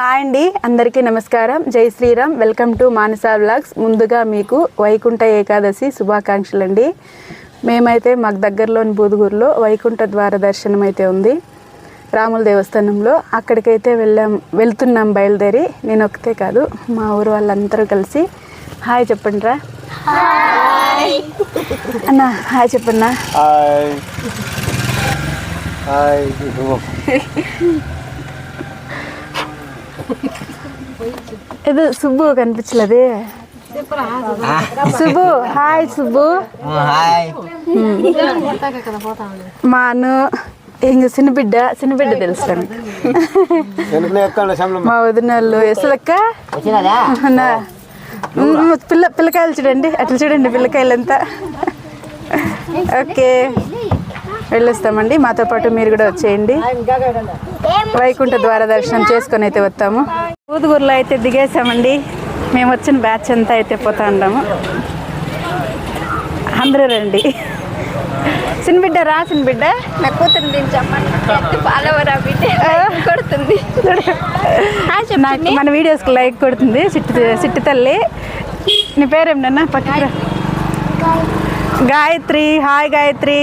Hi అండి అందరికీ నమస్కారం. జై Shriram welcome to Manasa vlogs. ముందుగా మీకు వైకుంఠ ఏకాదశి శుభాకాంక్షలు అండి. మేమైతే మాకు దగ్గరలోని బూదుగురులో వైకుంఠ ద్వార దర్శనం అయితే ఉంది. రాముల దేవస్థానంలో అక్కడికైతే వెళ్ళాం వెళ్తున్నాం బయలుదేరి. నేను ఒకతే కాదు మా ఊరు వాళ్ళందరూ కలిసి. హాయ్ చెప్పండి రా అన్న హాయ్ చెప్పన్నా. హాయ్. ఏదో సుబ్బు కనిపించలేదే. సుబ్బు హాయ్ సుబ్బు. హాయ్. మా అను ఇంక చిన్నబిడ్డ చిన్నబిడ్డ తెలుసు మా వదిన వాళ్ళు ఎసలక్క. పిల్ల పిల్లకాయలు చూడండి అట్లా చూడండి పిల్లకాయలంతా. ఓకే. వెళ్ళొస్తామండి. మాతో పాటు మీరు కూడా వచ్చేయండి. వైకుంఠ ద్వార దర్శనం చేసుకొని అయితే వస్తాము. ఊదుగురులో అయితే దిగేసామండి. మేము వచ్చిన బ్యాచ్ అంతా అయితే పోతా ఉన్నాము. అందరూ రండి. చిన్నబిడ్డ రా చిన్నబిడ్డ నా కూతురు ఫాలోవర్ కొడుతుంది. మన వీడియోస్కి లైక్ కొడుతుంది. సిట్టి సిట్టి తల్లి. నీ పేరేమిటన్నా పక్కన గాయత్రి. హాయ్ గాయత్రి.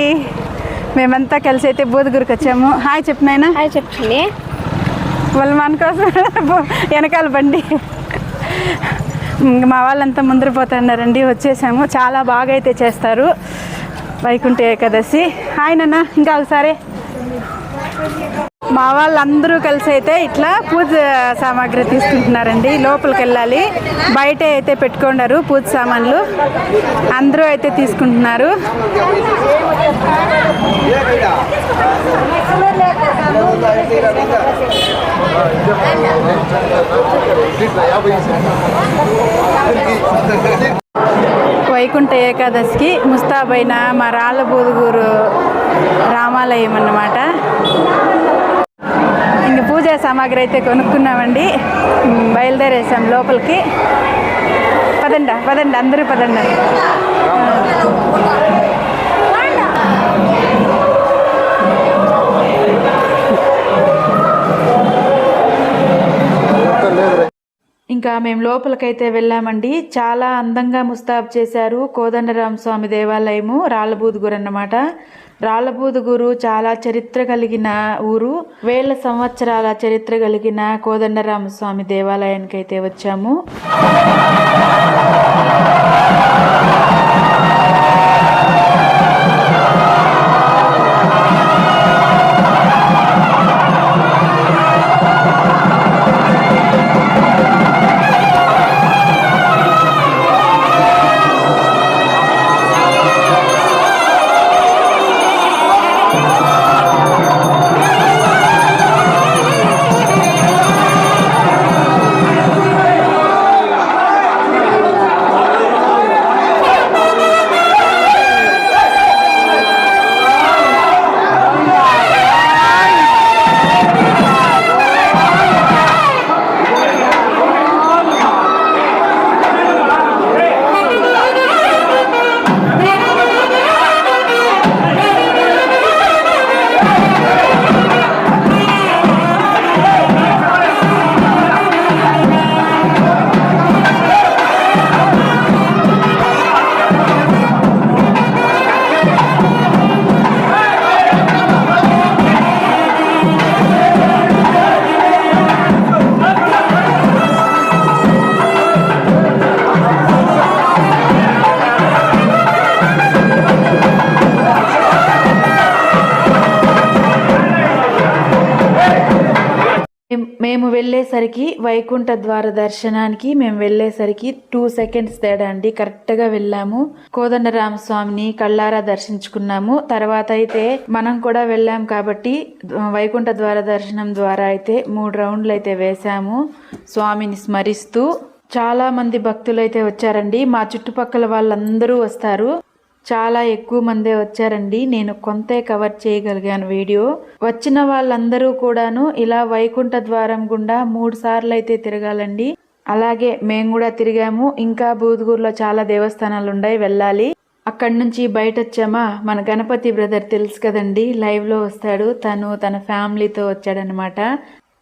మేమంతా కలిసి అయితే బూదుగురికి వచ్చాము. హాయ్ చెప్పినాయనా హాయ్ చెప్పండి వాళ్ళు మన కోసం వెనకాల బండి. మా వాళ్ళంతా ముందర పోతున్నారండి. వచ్చేసాము. చాలా బాగా అయితే చేస్తారు. వైకుంఠ ఏకాదశి. హాయ్ నాన్న ఇంకా ఒకసారి. మా వాళ్ళందరూ కలిసి అయితే ఇట్లా పూజ సామాగ్రి తీసుకుంటున్నారండి. లోపలికి వెళ్ళాలి. బయట అయితే పెట్టుకున్నారు పూజ సామాన్లు. అందరూ అయితే తీసుకుంటున్నారు. వైకుంఠ ఏకాదశికి ముస్తాబైన మా రాళ్ళబూదుగూరు రామాలయం అన్నమాట. ఇంక పూజా సామాగ్రి అయితే కొనుక్కున్నామండి. బయలుదేరేసాం లోపలికి. పదండి పదండి అందరూ పదండి. ఇంకా మేము లోపలికైతే వెళ్ళామండి. చాలా అందంగా ముస్తాబు చేశారు కోదండరామ స్వామి దేవాలయము రాళ్ళబూదుగురు అన్నమాట. రాళ్ళబూదుగురు చాలా చరిత్ర కలిగిన ఊరు. వేల సంవత్సరాల చరిత్ర కలిగిన కోదండరామ స్వామి దేవాలయానికి అయితే వచ్చాము. వెళ్ళేసరికి వైకుంఠ ద్వార దర్శనానికి మేము వెళ్ళేసరికి టూ సెకండ్స్ తేడా అండి. కరెక్ట్గా వెళ్ళాము. కోదండరామ స్వామిని కళ్ళారా దర్శించుకున్నాము. తర్వాత అయితే మనం కూడా వెళ్ళాం కాబట్టి వైకుంఠ ద్వార దర్శనం ద్వారా అయితే మూడు రౌండ్లు అయితే వేశాము. స్వామిని స్మరిస్తూ చాలా మంది భక్తులు అయితే వచ్చారండి. మా చుట్టుపక్కల వాళ్ళందరూ వస్తారు. చాలా ఎక్కువ మందే వచ్చారండి. నేను కొంతే కవర్ చేయగలిగాను వీడియో. వచ్చిన వాళ్ళందరూ కూడాను ఇలా వైకుంఠ ద్వారం గుండా మూడు సార్లు అయితే తిరగాలండి. అలాగే మేము కూడా తిరిగాము. ఇంకా బూదుగూరులో చాలా దేవస్థానాలు ఉన్నాయి వెళ్ళాలి. అక్కడి నుంచి బయట వచ్చామా మన గణపతి బ్రదర్ తెలుసు కదండి లైవ్లో వస్తాడు. తను తన ఫ్యామిలీతో వచ్చాడనమాట.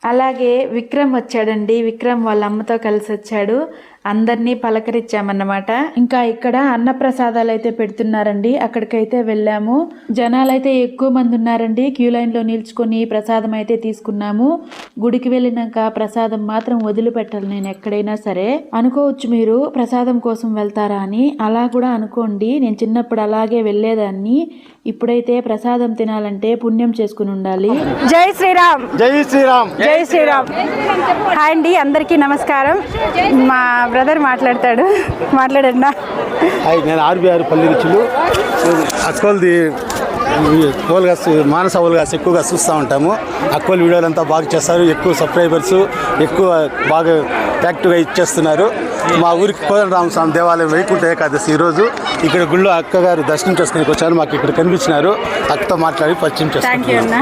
అలాగే విక్రమ్ వచ్చాడండి. విక్రమ్ వాళ్ళ అమ్మతో కలిసి వచ్చాడు అందరినీ పలకరించామన్నమాట ఇంకా ఇక్కడ అన్నప్రసాదాలు అయితే పెడుతున్నారండి. అక్కడికైతే వెళ్ళాము. జనాలైతే ఎక్కువ మంది ఉన్నారండి క్యూ లైన్లో నిల్చుకొని ప్రసాదం అయితే తీసుకున్నాము. గుడికి వెళ్ళినాక ప్రసాదం మాత్రం వదిలిపెట్టాలి నేను ఎక్కడైనా సరే అనుకోవచ్చు మీరు ప్రసాదం కోసం వెళ్తారా అని. అలా కూడా అనుకోండి. నేను చిన్నప్పుడు అలాగే వెళ్ళేదాన్ని. ఇప్పుడైతే ప్రసాదం తినాలంటే పుణ్యం చేసుకుని ఉండాలి. జై శ్రీరామ్. జై శ్రీరామ్. జై శ్రీరామ్. హాయ్ అండి. అందరికీ నమస్కారం. మా బ్రదర్ మాట్లాడతాడు. మాట్లాడన్నా హాయ్ నేను ఆర్బీఆర్ పల్లి రుచులు. అక్కోల్ది ఓల్గాస్ మానస ఓల్గాస్ ఎక్కువగా చూస్తూ ఉంటాము. అక్కోల్ వీడియోలు అంతా బాగా చేస్తారు. ఎక్కువ సబ్స్క్రైబర్స్ ఎక్కువ బాగా యాక్టివ్గా ఇచ్చేస్తున్నారు. మా ఊరికి కోదండరామ స్వామి దేవాలయం వైకుంఠ ఏకాదశి ఈరోజు. ఇక్కడ గుళ్ళో అక్కగారు దర్శనం చేసుకుని వచ్చారు మాకు ఇక్కడ కనిపించినారు. అక్కతో మాట్లాడి పరిచయం అన్న.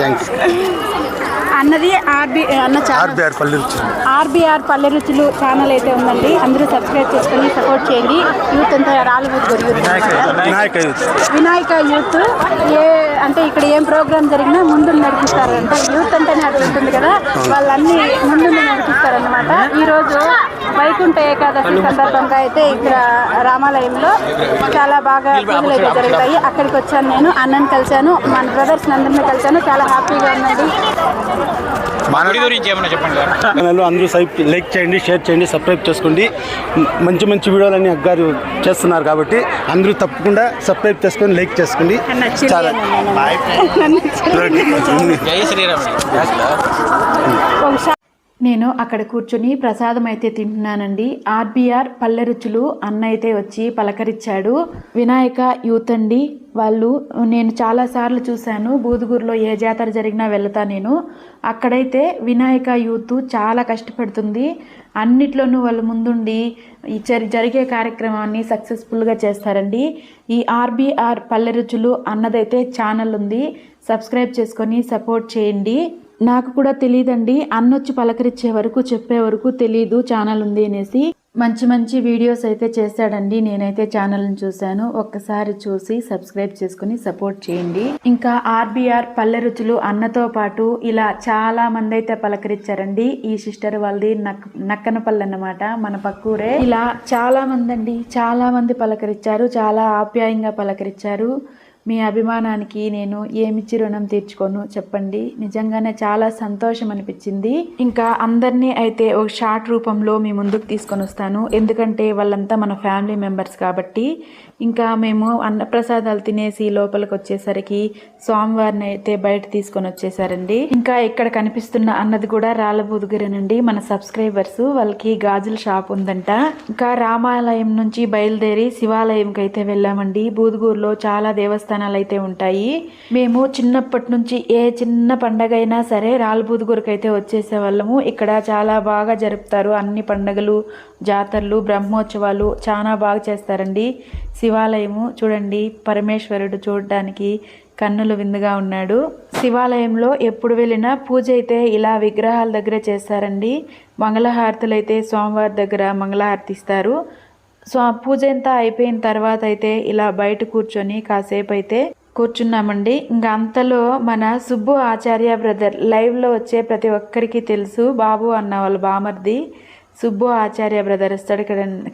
థ్యాంక్స్ అన్నది ఆర్బి అన్న ఆర్బీఆర్ పల్లి రుచులు ఆర్బిఆర్ పల్లె రుచులు ఛానల్ అయితే ఉందండి అందరూ సబ్స్క్రైబ్ చేసుకొని సపోర్ట్ చేయండి యూత్ అంతా అన్నమాట. వినాయక యూత్. వినాయక యూత్ ఏ అంటే ఇక్కడ ఏం ప్రోగ్రామ్ జరిగినా ముందు నడిపిస్తారు. అంటే యూత్ అంటేనే అది ఉంటుంది కదా. వాళ్ళన్నీ ముందు నడిపిస్తారన్నమాట. ఈ రోజు వైకుంఠ ఏకాదశి సందర్భంగా అయితే ఇక్కడ రామాలయంలో చాలా బాగా పూజలు అయితే జరుగుతాయి. అక్కడికి వచ్చాను నేను. అన్నని కలిశాను. మన బ్రదర్స్ అందరినీ కలిశాను. చాలా హ్యాపీగా ఉన్నది గుడి గురించి ఏమన్నా చెప్పండి సార్. ఛానల్ అందరూ సైప్ లైక్ చేయండి షేర్ చేయండి సబ్స్క్రైబ్ చేసుకోండి. మంచి మంచి వీడియోలన్నీ అగ్గారు చేస్తున్నారు కాబట్టి అందరూ తప్పకుండా సబ్స్క్రైబ్ చేసుకొని లైక్ చేసుకోండి. చాలా జై శ్రీరామ్. నేను అక్కడ కూర్చుని ప్రసాదం అయితే తింటున్నానండి. ఆర్బిఆర్ పల్లె రుచులు అన్న అయితే వచ్చి పలకరించాడు వినాయక యూత్ అండి. వాళ్ళు నేను చాలా సార్లు చూశాను. బూదుగురులో ఏ జాతర జరిగినా వెళ్తా నేను. అక్కడైతే వినాయక యూత్ చాలా కష్టపడుతుంది. అన్నిట్లోనూ వాళ్ళు ముందుండి ఈ జరి- జరిగే కార్యక్రమాన్ని సక్సెస్ఫుల్గా చేస్తారండి. ఈ ఆర్బిఆర్ పల్లె రుచులు అన్నదైతే ఛానల్ ఉంది. సబ్స్క్రైబ్ చేసుకొని సపోర్ట్ చేయండి. నాకు కూడా తెలియదండి అన్నొచ్చి పలకరించే వరకు చెప్పే వరకు తెలీదు ఛానల్ ఉంది అనేసి. మంచి మంచి వీడియోస్ అయితే చేశాడండి. నేనైతే ఛానల్ని చూశాను. ఒక్కసారి చూసి సబ్స్క్రైబ్ చేసుకుని సపోర్ట్ చేయండి. ఇంకా ఆర్బిఆర్ పల్లె రుచులు అన్నతో పాటు ఇలా చాలా మంది అయితే పలకరించారండి ఈ సిస్టర్ వాళ్ళది నక్ నక్కనపల్లి అన్నమాట మన పక్కూరే. ఇలా చాలా మంది అండి చాలా మంది పలకరించారు చాలా ఆప్యాయంగా పలకరించారు మీ అభిమానానికి నేను ఏమిచ్చి రుణం తీర్చుకోను చెప్పండి. నిజంగానే చాలా సంతోషం అనిపించింది. ఇంకా అందరినీ అయితే ఒక షార్ట్ రూపంలో మీ ముందుకు తీసుకొని వస్తాను. ఎందుకంటే వాళ్ళంతా మన ఫ్యామిలీ మెంబర్స్ కాబట్టి ఇంకా మేము అన్నప్రసాదాలు తినేసి లోపలికి వచ్చేసరికి స్వామివారిని అయితే బయట తీసుకొని వచ్చేసారండి. ఇంకా ఇక్కడ కనిపిస్తున్న అన్నది కూడా రాళ్ళబుదుగురేనండి మన సబ్స్క్రైబర్స్. వాళ్ళకి గాజుల షాప్ ఉందంట. ఇంకా రామాలయం నుంచి బయలుదేరి శివాలయంకి అయితే వెళ్ళామండి. బూదుగూరులో చాలా దేవస్థానాలు అయితే ఉంటాయి. మేము చిన్నప్పటి నుంచి ఏ చిన్న పండగ అయినా సరే రాళ్ళబూదుగురికి అయితే వచ్చేసే వాళ్ళము ఇక్కడ చాలా బాగా జరుపుతారు. అన్ని పండగలు జాతరలు బ్రహ్మోత్సవాలు చాలా బాగా చేస్తారండి. శివాలయము చూడండి పరమేశ్వరుడు చూడడానికి కన్నులు విందుగా ఉన్నాడు. శివాలయంలో ఎప్పుడు వెళ్ళినా పూజ అయితే ఇలా విగ్రహాల దగ్గర చేస్తారండి. మంగళహారతులు అయితే స్వామివారి దగ్గర మంగళహారతి ఇస్తారు సో పూజ అంతా అయిపోయిన తర్వాత అయితే ఇలా బయట కూర్చొని కాసేపు అయితే కూర్చున్నామండి. ఇంకా అంతలో మన సుబ్బు ఆచార్య బ్రదర్ లైవ్లో వచ్చే ప్రతి ఒక్కరికి తెలుసు. బాబు అన్న వాళ్ళ బామర్ది. సుబ్బు ఆచార్య బ్రదర్ వస్తాడు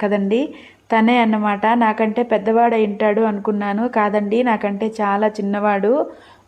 కదండి. తనే అన్నమాట నాకంటే పెద్దవాడు ఉంటాడు అనుకున్నాను. కాదండి నాకంటే చాలా చిన్నవాడు.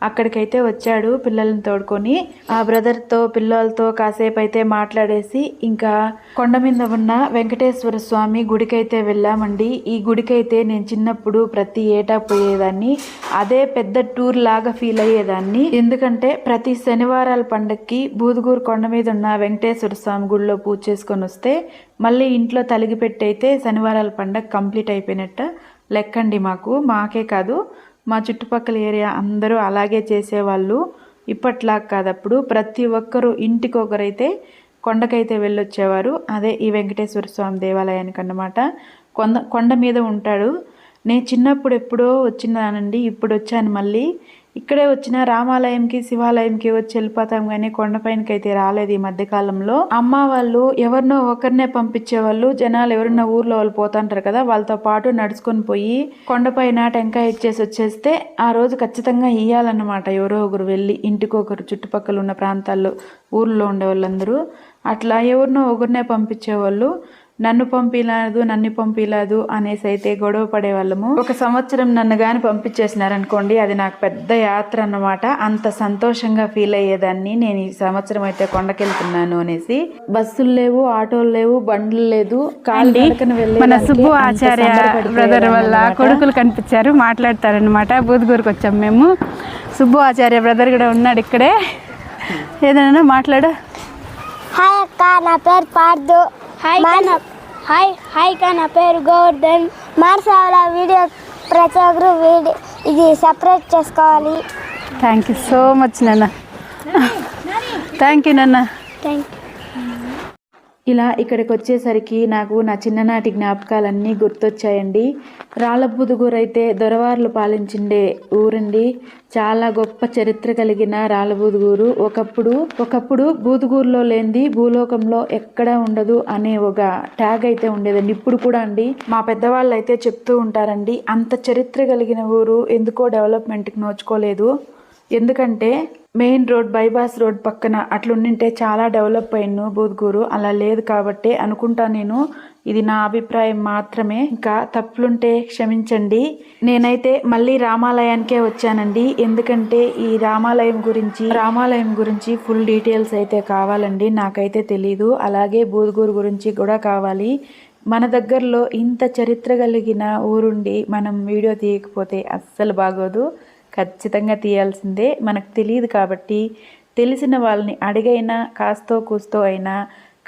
అక్కడికైతే వచ్చాడు పిల్లల్ని తోడుకొని. ఆ బ్రదర్తో పిల్లలతో కాసేపు అయితే మాట్లాడేసి ఇంకా కొండ మీద ఉన్న వెంకటేశ్వర స్వామి గుడికైతే వెళ్ళామండి. ఈ గుడికైతే నేను చిన్నప్పుడు ప్రతి ఏటా పోయేదాన్ని. అదే పెద్ద టూర్ లాగా ఫీల్ అయ్యేదాన్ని. ఎందుకంటే ప్రతి శనివారాల పండక్కి బూదుగూరు కొండ మీద ఉన్న వెంకటేశ్వర స్వామి గుడిలో పూజ చేసుకొని వస్తే మళ్ళీ ఇంట్లో తలిగిపెట్టి అయితే శనివారాల పండగ కంప్లీట్ అయిపోయినట్టు లెక్కండి మాకు. మాకే కాదు. మా చుట్టుపక్కల ఏరియా అందరూ అలాగే చేసేవాళ్ళు. ఇప్పట్లా కాదప్పుడు ప్రతి ఒక్కరు ఇంటికొకరైతే కొండకైతే వెళ్ళొచ్చేవారు. అదే ఈ వెంకటేశ్వర స్వామి దేవాలయానికి అన్నమాట. కొండ కొండ మీద ఉంటాడు. నేను చిన్నప్పుడు ఎప్పుడో వచ్చినానండి ఇప్పుడు వచ్చాను మళ్ళీ. ఇక్కడే వచ్చిన రామాలయంకి శివాలయంకి వచ్చి వెళ్ళిపోతాం కానీ కొండపైనకి అయితే రాలేదు ఈ మధ్యకాలంలో. అమ్మ వాళ్ళు ఎవరినో ఒకరినే పంపించే వాళ్ళు జనాలు ఎవరినో ఊర్లో వాళ్ళు పోతుంటారు కదా వాళ్ళతో పాటు నడుచుకొని పోయి కొండపైన టెంకాయ ఇచ్చేసి వచ్చేస్తే ఆ రోజు ఖచ్చితంగా ఇయ్యాలన్నమాట. ఎవరో ఒకరు వెళ్ళి ఇంటికొకరు చుట్టుపక్కల ఉన్న ప్రాంతాల్లో ఊర్లో ఉండే వాళ్ళందరూ అట్లా ఎవరినో ఒకరినే పంపించేవాళ్ళు. నన్ను పంపిలేదు నన్ను పంపిలేదు అనేసి అయితే గొడవ పడేవాళ్ళము. ఒక సంవత్సరం నన్ను గాని పంపించేసినారనుకోండి అది నాకు పెద్ద యాత్ర అన్నమాట. అంత సంతోషంగా ఫీల్ అయ్యేదాన్ని నేను ఈ సంవత్సరం అయితే కొండకెళ్తున్నాను అనేసి. బస్సులు లేవు ఆటోలు లేవు బండ్లు లేదు. కాళ్ళు మన సుబ్బు ఆచార్య బ్రదర్ వల్ల. కొడుకులు కనిపించారు మాట్లాడతారనమాట బూదుగూరుకు వచ్చాం మేము. సుబ్బు ఆచార్య బ్రదర్ కూడా ఉన్నాడు ఇక్కడే. ఏదైనా మాట్లాడు. హాయ్ అక్క నా పేరు పార్దు. హాయ్ హాయ్ హాయ్ అక్క నా పేరు గోవర్ధన్ మార్సాల వీడియో ప్రతి ఒక్కరు వీడియో ఇది సపరేట్ చేసుకోవాలి. థ్యాంక్ యూ సో మచ్ నాన్న థ్యాంక్ యూ నాన్న థ్యాంక్ ఇలా ఇక్కడికి వచ్చేసరికి నాకు నా చిన్ననాటి జ్ఞాపకాలన్నీ గుర్తొచ్చాయండి. రాళ్ళబుదుగూరు దొరవార్లు పాలించిండే ఊరండి. చాలా గొప్ప చరిత్ర కలిగిన రాళ్ళబూదుగూరు. ఒకప్పుడు ఒకప్పుడు బూదుగూరులో లేనిది భూలోకంలో ఎక్కడా ఉండదు అనే ఒక ట్యాగ్ అయితే ఉండేదండి. ఇప్పుడు కూడా అండి. మా పెద్దవాళ్ళు అయితే చెప్తూ ఉంటారండి అంత చరిత్ర కలిగిన ఊరు ఎందుకో డెవలప్మెంట్కి నోచుకోలేదు. ఎందుకంటే మెయిన్ రోడ్ బైపాస్ రోడ్ పక్కన అట్లుండింటే చాలా డెవలప్ అయ్యిండు బూద్గూరు. అలా లేదు కాబట్టి అనుకుంటా నేను. ఇది నా అభిప్రాయం మాత్రమే. ఇంకా తప్పులుంటే క్షమించండి. నేనైతే మళ్ళీ రామాలయానికే వచ్చానండి. ఎందుకంటే ఈ రామాలయం గురించి రామాలయం గురించి ఫుల్ డీటెయిల్స్ అయితే కావాలండి. నాకైతే తెలీదు. అలాగే బూద్గూరు గురించి కూడా కావాలి. మన దగ్గరలో ఇంత చరిత్ర కలిగిన ఊరుండి మనం వీడియో తీయకపోతే అస్సలు బాగోదు. ఖచ్చితంగా తీయాల్సిందే. మనకు తెలియదు కాబట్టి తెలిసిన వాళ్ళని అడిగైనా కాస్తో కూస్తో అయినా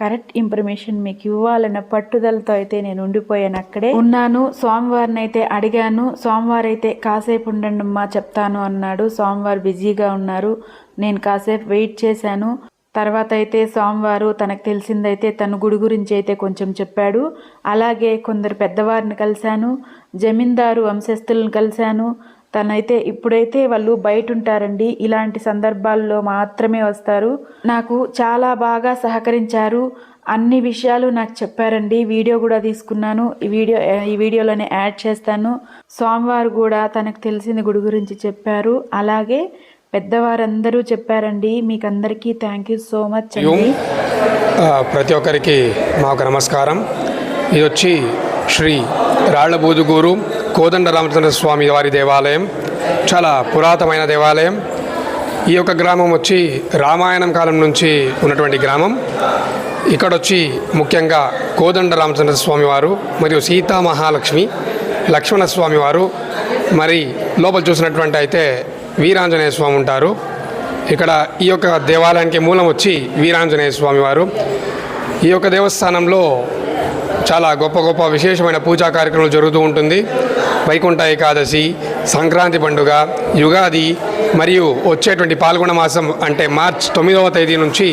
కరెక్ట్ ఇన్ఫర్మేషన్ మీకు ఇవ్వాలన్న పట్టుదలతో అయితే నేను ఉండిపోయాను అక్కడే. ఉన్నాను సోమవారం అయితే అడిగాను సోమవారం అయితే కాసేపు ఉండండి అమ్మా చెప్తాను అన్నాడు. సోమవారం బిజీగా ఉన్నారు నేను కాసేపు వెయిట్ చేశాను. తర్వాత అయితే స్వామివారు తనకు తెలిసిందైతే తన గుడి గురించి అయితే కొంచెం చెప్పాడు. అలాగే కొందరు పెద్దవారిని కలిశాను జమీందారు వంశస్థులను కలిశాను తనైతే ఇప్పుడైతే వాళ్ళు బయట ఉంటారండి ఇలాంటి సందర్భాల్లో మాత్రమే వస్తారు. నాకు చాలా బాగా సహకరించారు. అన్ని విషయాలు నాకు చెప్పారండి. వీడియో కూడా తీసుకున్నాను. ఈ వీడియో ఈ వీడియోలోనే యాడ్ చేస్తాను. స్వామివారు కూడా తనకు తెలిసిన గుడి గురించి చెప్పారు. అలాగే పెద్దవారందరూ చెప్పారండి. మీకు అందరికీ థ్యాంక్ యూ సో మచ్ అండి ప్రతి ఒక్కరికి మాకు నమస్కారం. ఇది వచ్చి శ్రీ రాళ్ళబూదుగూరు కోదండ రామచంద్ర స్వామి వారి దేవాలయం చాలా పురాతనమైన దేవాలయం. ఈ యొక్క గ్రామం వచ్చి రామాయణం కాలం నుంచి ఉన్నటువంటి గ్రామం. ఇక్కడ వచ్చి ముఖ్యంగా కోదండ రామచంద్ర స్వామి వారు మరియు సీతా మహాలక్ష్మి లక్ష్మణ స్వామి వారు మరి లోపల చూసినటువంటి అయితే వీరాంజనేయ స్వామి ఉంటారు. ఇక్కడ ఈ యొక్క దేవాలయానికి మూలం వచ్చి వీరాంజనేయ స్వామి వారు. ఈ యొక్క దేవస్థానంలో చాలా గొప్ప గొప్ప విశేషమైన పూజా కార్యక్రమాలు జరుగుతూ ఉంటుంది. వైకుంఠ ఏకాదశి సంక్రాంతి పండుగ యుగాది మరియు వచ్చేటువంటి పాల్గొన మాసం అంటే మార్చ్ తొమ్మిదవ తేదీ నుంచి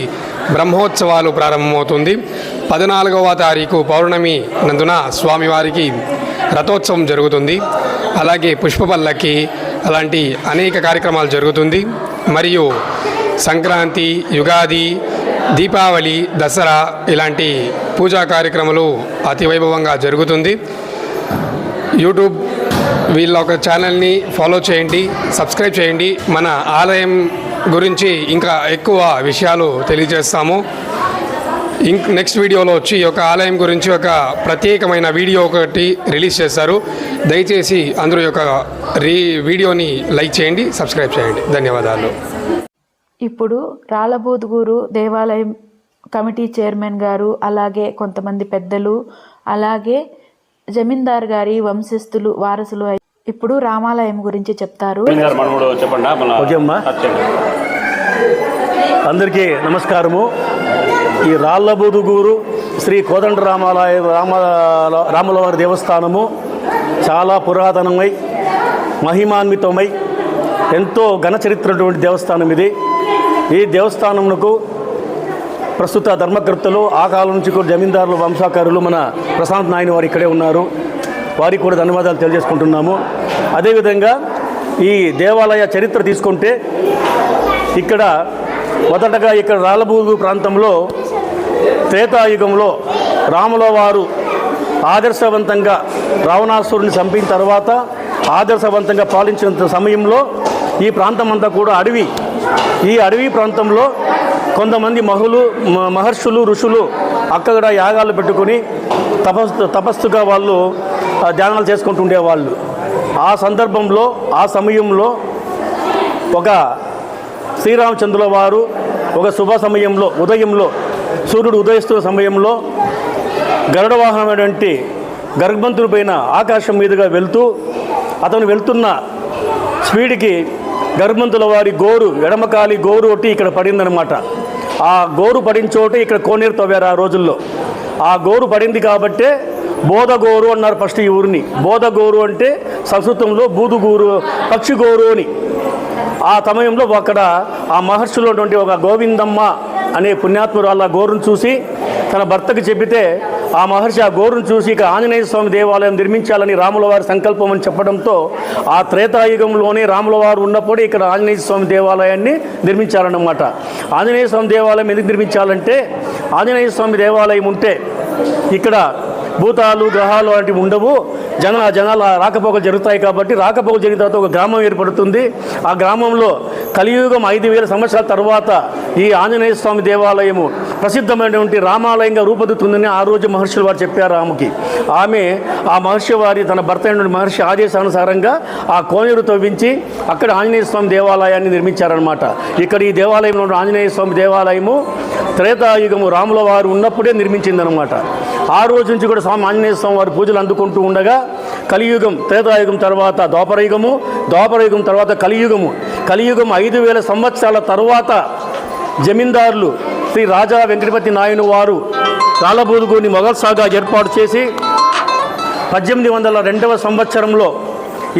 బ్రహ్మోత్సవాలు ప్రారంభమవుతుంది. పద్నాలుగవ తారీఖు పౌర్ణమి నందున స్వామివారికి రథోత్సవం జరుగుతుంది. అలాగే పుష్పపల్లకి అలాంటి అనేక కార్యక్రమాలు జరుగుతుంది. మరియు సంక్రాంతి యుగాది దీపావళి దసరా ఇలాంటి పూజా కార్యక్రమాలు అతి వైభవంగా జరుగుతుంది. యూట్యూబ్ వీళ్ళ ఒక ఛానల్ని ఫాలో చేయండి సబ్స్క్రైబ్ చేయండి. మన ఆలయం గురించి ఇంకా ఎక్కువ విషయాలు తెలియజేస్తాము. ఇంక్ నెక్స్ట్ వీడియోలో వచ్చి ఒక ఆలయం గురించి ఒక ప్రత్యేకమైన వీడియో ఒకటి రిలీజ్ చేస్తారు దయచేసి అందరూ యొక్క రీ వీడియోని లైక్ చేయండి సబ్స్క్రైబ్ చేయండి. ధన్యవాదాలు. ఇప్పుడు రాళ్ళబూదుగూరు దేవాలయం కమిటీ చైర్మన్ గారు అలాగే కొంతమంది పెద్దలు అలాగే జమీందార్ గారి వంశస్థులు వారసులు అయి- ఇప్పుడు రామాలయం గురించి చెప్తారు. అందరికీ నమస్కారము. ఈ రాళ్ళబుదుగూరు శ్రీ కోదండ రామాలయ రామ రాములవారి దేవస్థానము చాలా పురాతనమై మహిమాన్వితమై ఎంతో ఘన చరిత్రటువంటి దేవస్థానం ఇది. ఈ దేవస్థానమునకు ప్రస్తుత ధర్మకర్తలు ఆ కాలం నుంచి కూడా జమీందారులు వంశాకారులు మన ప్రశాంత్ నాయన వారు ఇక్కడే ఉన్నారు. వారికి కూడా ధన్యవాదాలు తెలియజేసుకుంటున్నాము. అదేవిధంగా ఈ దేవాలయ చరిత్ర తీసుకుంటే ఇక్కడ మొదటగా ఇక్కడ రాలబూగు ప్రాంతంలో త్రేతాయుగంలో రాముల వారు ఆదర్శవంతంగా రావణాసురుని చంపిన తర్వాత ఆదర్శవంతంగా పాలించిన సమయంలో ఈ ప్రాంతం అంతా కూడా అడవి ఈ అడవి ప్రాంతంలో కొంతమంది మహులు మ- మహర్షులు ఋషులు అక్కడ యాగాలు పెట్టుకొని తపస్సు తపస్సుగా వాళ్ళు ధ్యానాలు చేసుకుంటుండే వాళ్ళు. ఆ సందర్భంలో ఆ సమయంలో ఒక శ్రీరామచంద్రుల వారు ఒక శుభ సమయంలో ఉదయంలో సూర్యుడు ఉదయిస్తున్న సమయంలో గరుడ వాహనమైనటువంటి గర్భంతుని పైన ఆకాశం మీదుగా వెళ్తూ అతను వెళ్తున్న స్పీడ్కి గర్భంతుల వారి గోరు ఎడమకాలి గోరు ఒకటి ఇక్కడ పడిందనమాట ఆ గోరు పడిన చోటే ఇక్కడ కోనేరు తవ్వారు ఆ రోజుల్లో. ఆ గోరు పడింది కాబట్టే బోధగోరు అన్నారు ఫస్ట్ ఈ ఊరిని. బోధగోరు అంటే సంస్కృతంలో బూదుగూరు పక్షిగోరు అని. ఆ సమయంలో అక్కడ ఆ మహర్షులు ఒక గోవిందమ్మ అనే పుణ్యాత్మురాలు ఆ గోరును చూసి తన భర్తకు చెబితే ఆ మహర్షి ఆ గోరును చూసి ఇక ఆంజనేయ స్వామి దేవాలయం నిర్మించాలని రాముల వారి సంకల్పం అని చెప్పడంతో ఆ త్రేతాయుగంలోనే రాముల వారు ఉన్నప్పుడు ఇక్కడ ఆంజనేయ స్వామి దేవాలయాన్ని నిర్మించాలన్నమాట. ఆంజనేయ స్వామి దేవాలయం ఎందుకు నిర్మించాలంటే ఆంజనేయ స్వామి దేవాలయం ఉంటే ఇక్కడ భూతాలు గ్రహాలు లాంటివి ఉండవు. జన జనాల రాకపోకలు జరుగుతాయి కాబట్టి రాకపోకలు జరిగిన తర్వాత ఒక గ్రామం ఏర్పడుతుంది. ఆ గ్రామంలో కలియుగం ఐదు వేల సంవత్సరాల తర్వాత ఈ ఆంజనేయ స్వామి దేవాలయము ప్రసిద్ధమైనటువంటి రామాలయంగా రూపొందుతుందని ఆ రోజు మహర్షులు వారు చెప్పారు ఆమెకి ఆమె ఆ మహర్షి వారి తన భర్త అయినటువంటి మహర్షి ఆదేశానుసారంగా ఆ కోనేరు తవ్వించి అక్కడ ఆంజనేయ స్వామి దేవాలయాన్ని నిర్మించారనమాట ఇక్కడ ఈ దేవాలయంలో ఉన్న ఆంజనేయ స్వామి దేవాలయము త్రేతాయుగము రాముల వారు ఉన్నప్పుడే నిర్మించిందనమాట ఆ రోజు నుంచి కూడా స్వామి ఆంజనేయ స్వామి వారి పూజలు అందుకుంటూ ఉండగా కలియుగం త్రేతాయుగం తర్వాత ద్వాపరయుగము ద్వాపరయుగం తర్వాత కలియుగము. కలియుగం ఐదు వేల సంవత్సరాల తర్వాత జమీందారులు శ్రీ రాజా వెంకటపతి నాయుడు వారు రాళ్ళబూదుగుని మొగల్సాగా ఏర్పాటు చేసి పద్దెనిమిది వందల రెండవ సంవత్సరంలో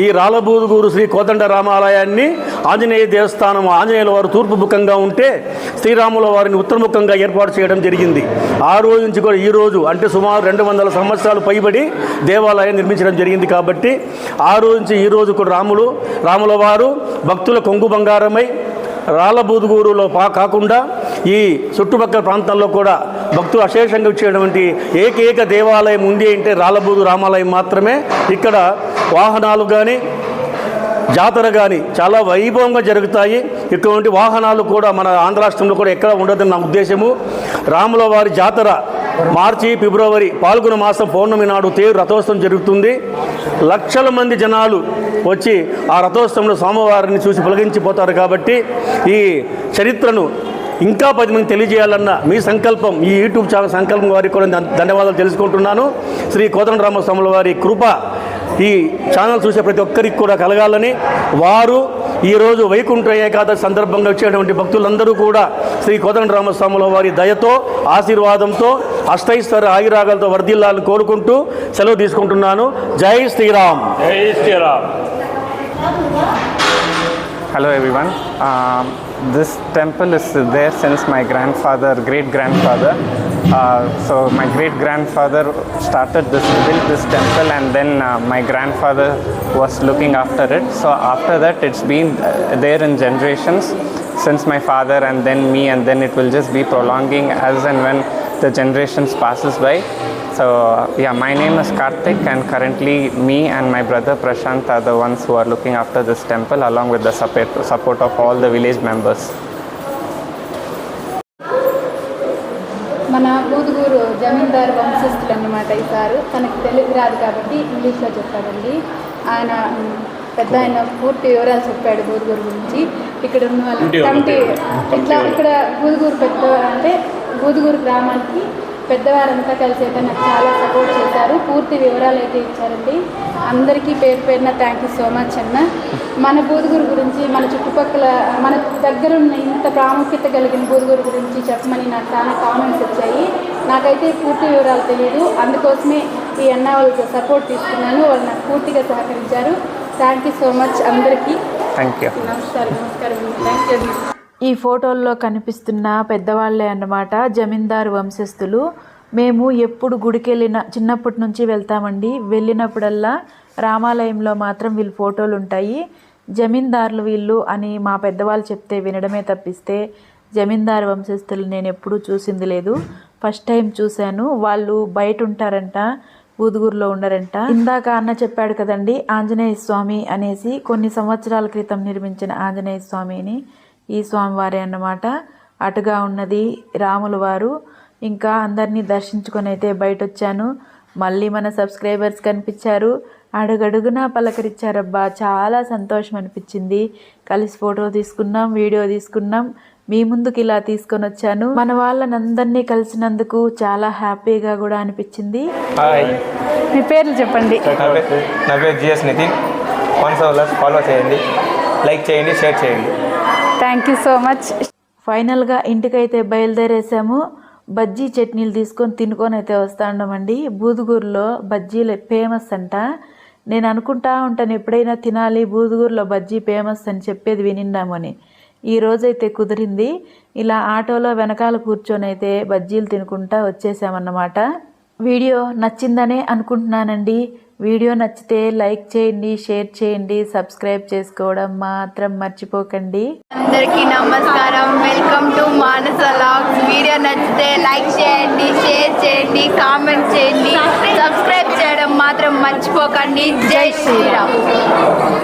ఈ రాలబూదుగూరు శ్రీ కోదండ రామాలయాన్ని ఆంజనేయ దేవస్థానం ఆంజనేయుల వారు తూర్పు ముఖంగా ఉంటే శ్రీరాముల వారిని ఉత్తరముఖంగా ఏర్పాటు చేయడం జరిగింది. ఆ రోజు నుంచి కూడా ఈ రోజు అంటే సుమారు రెండు వందల సంవత్సరాలు పైబడి దేవాలయం నిర్మించడం జరిగింది కాబట్టి ఆ రోజు నుంచి ఈ రోజు కూడా రాములు రాముల వారు భక్తుల కొంగు బంగారమై రాళ్ళబూదుగూరులో పా కాకుండా ఈ చుట్టుపక్కల ప్రాంతాల్లో కూడా భక్తులు అశేషంగా వచ్చేటువంటి ఏకైక దేవాలయం ఉంది అంటే రాళ్ళబూదు రామాలయం మాత్రమే. ఇక్కడ వాహనాలు కానీ జాతర కానీ చాలా వైభవంగా జరుగుతాయి. ఇటువంటి వాహనాలు కూడా మన ఆంధ్ర రాష్ట్రంలో కూడా ఎక్కడ ఉండదని నా ఉద్దేశము. రాముల వారి జాతర మార్చి ఫిబ్రవరి పాల్గొన మాసం పౌర్ణమి నాడు తేరు రథోత్సవం జరుగుతుంది. లక్షల మంది జనాలు వచ్చి ఆ రథోత్సవంలో స్వామివారిని చూసి పొలగించిపోతారు కాబట్టి ఈ చరిత్రను ఇంకా పది మంది తెలియజేయాలన్న మీ సంకల్పం ఈ యూట్యూబ్ ఛానల్ సంకల్పం వారికి కూడా ధన్- ధన్యవాదాలు తెలుసుకుంటున్నాను. శ్రీ కోదండరామస్వాముల వారి కృప ఈ ఛానల్ చూసే ప్రతి ఒక్కరికి కూడా కలగాలని వారు ఈరోజు వైకుంఠ ఏకాదశి సందర్భంగా వచ్చేటువంటి భక్తులందరూ కూడా శ్రీ కోదండరామస్వాముల వారి దయతో ఆశీర్వాదంతో అష్టైశ్వర ఆయురాగాలతో వర్ధిల్లాలని కోరుకుంటూ సెలవు తీసుకుంటున్నాను. జై శ్రీరామ్. జై Sriram. Hello everyone. This temple is there since my grandfather, great grandfather. Uh, so my great grandfather started this, built this temple, and then uh, my grandfather was looking after it. So after that, it's been uh, there in generations since my father, and then me, and then it will just be prolonging as and when the generations passes by. So uh, yeah, my name is Karthik, and currently me and my brother Prashant are the ones who are looking after this temple, along with the support of all the village members. మన బూదుగూరు జమీందారు వంశస్థులు అన్నమాట ఈ sir తనకు తెలుగు రాదు కాబట్టి ఇంగ్లీష్లో చెప్పాడండి ఆయన పెద్ద ఆయన పూర్తి వివరాలు చెప్పాడు బూదుగూరు గురించి ఇక్కడ ఉన్న వాళ్ళు కమిటీ ఇట్లా ఇక్కడ బూదుగూరు పెద్ద అంటే బూదుగూరు గ్రామానికి పెద్దవారంతా కలిసి అయితే నాకు చాలా సపోర్ట్ చేశారు. పూర్తి వివరాలు అయితే ఇచ్చారండి. అందరికీ పేరు పేరున థ్యాంక్ యూ సో మచ్ అన్న. మన బూదుగురు గురించి మన చుట్టుపక్కల మన దగ్గర ఉన్న ఇంత ప్రాముఖ్యత కలిగిన బూదుగురు గురించి చెప్పమని నాకు చాలా కామెంట్స్ వచ్చాయి. నాకైతే పూర్తి వివరాలు తెలియదు అందుకోసమే ఈ అన్న వాళ్ళకి సపోర్ట్ తీసుకున్నాను. వాళ్ళు నాకు పూర్తిగా సహకరించారు. థ్యాంక్ యూ సో మచ్ అందరికీ. Thank you. నమస్కారం నమస్కారం. థ్యాంక్ యూ ఈ ఫోటోల్లో కనిపిస్తున్న పెద్దవాళ్ళే అన్నమాట జమీందారు వంశస్థులు. మేము ఎప్పుడు గుడికి వెళ్ళిన చిన్నప్పటి నుంచి వెళ్తామండి. వెళ్ళినప్పుడల్లా రామాలయంలో మాత్రం వీళ్ళ ఫోటోలు ఉంటాయి జమీందారులు వీళ్ళు అని మా పెద్దవాళ్ళు చెప్తే వినడమే తప్పిస్తే జమీందారు వంశస్థులు నేను ఎప్పుడూ చూసింది లేదు. ఫస్ట్ టైం చూశాను. వాళ్ళు బయట ఉంటారంట ఊదుగురులో ఉండరంట. ఇందాక అన్న చెప్పాడు కదండి ఆంజనేయ స్వామి అనేసి కొన్ని సంవత్సరాల క్రితం నిర్మించిన ఆంజనేయ స్వామిని. ఈ స్వామివారే అన్నమాట. అటుగా ఉన్నది రాముల వారు. ఇంకా అందరినీ దర్శించుకొని అయితే బయట వచ్చాను మళ్ళీ మన సబ్స్క్రైబర్స్ కనిపించారు. అడుగడుగునా పలకరించారబ్బా చాలా సంతోషం అనిపించింది కలిసి ఫోటో తీసుకున్నాం వీడియో తీసుకున్నాం. మీ ముందుకు ఇలా తీసుకొని వచ్చాను మన వాళ్ళని అందరినీ కలిసినందుకు చాలా హ్యాపీగా కూడా అనిపించింది. మీ పేర్లు చెప్పండి. నా పేరు జిఎస్ నితిన్. ఫాలో చేయండి లైక్ చేయండి షేర్ చేయండి. థ్యాంక్ యూ సో మచ్ ఫైనల్గా ఇంటికైతే బయలుదేరేసాము. బజ్జీ చట్నీలు తీసుకొని తినుకొని అయితే వస్తా ఉన్నామండి బూదుగూరులో బజ్జీలు ఫేమస్ అంట. నేను అనుకుంటా ఉంటాను ఎప్పుడైనా తినాలి బూదుగూరులో బజ్జీ ఫేమస్ అని చెప్పేది వినిన్నామని ఈ రోజైతే కుదిరింది. ఇలా ఆటోలో వెనకాల కూర్చొని అయితే బజ్జీలు తినుకుంటా వచ్చేసామన్నమాట. వీడియో నచ్చిందనే అనుకుంటున్నానండి. వీడియో నచ్చితే లైక్ చేయండి షేర్ చేయండి సబ్స్క్రైబ్ చేసుకోవడం మాత్రం మర్చిపోకండి. అందరికీ నమస్కారం. Welcome to Manasa vlogs video నచ్చితే లైక్ చేయండి షేర్ చేయండి కామెంట్ చేయండి. సబ్స్క్రైబ్ చేయడం మాత్రం మర్చిపోకండి. జై శ్రీరామ్.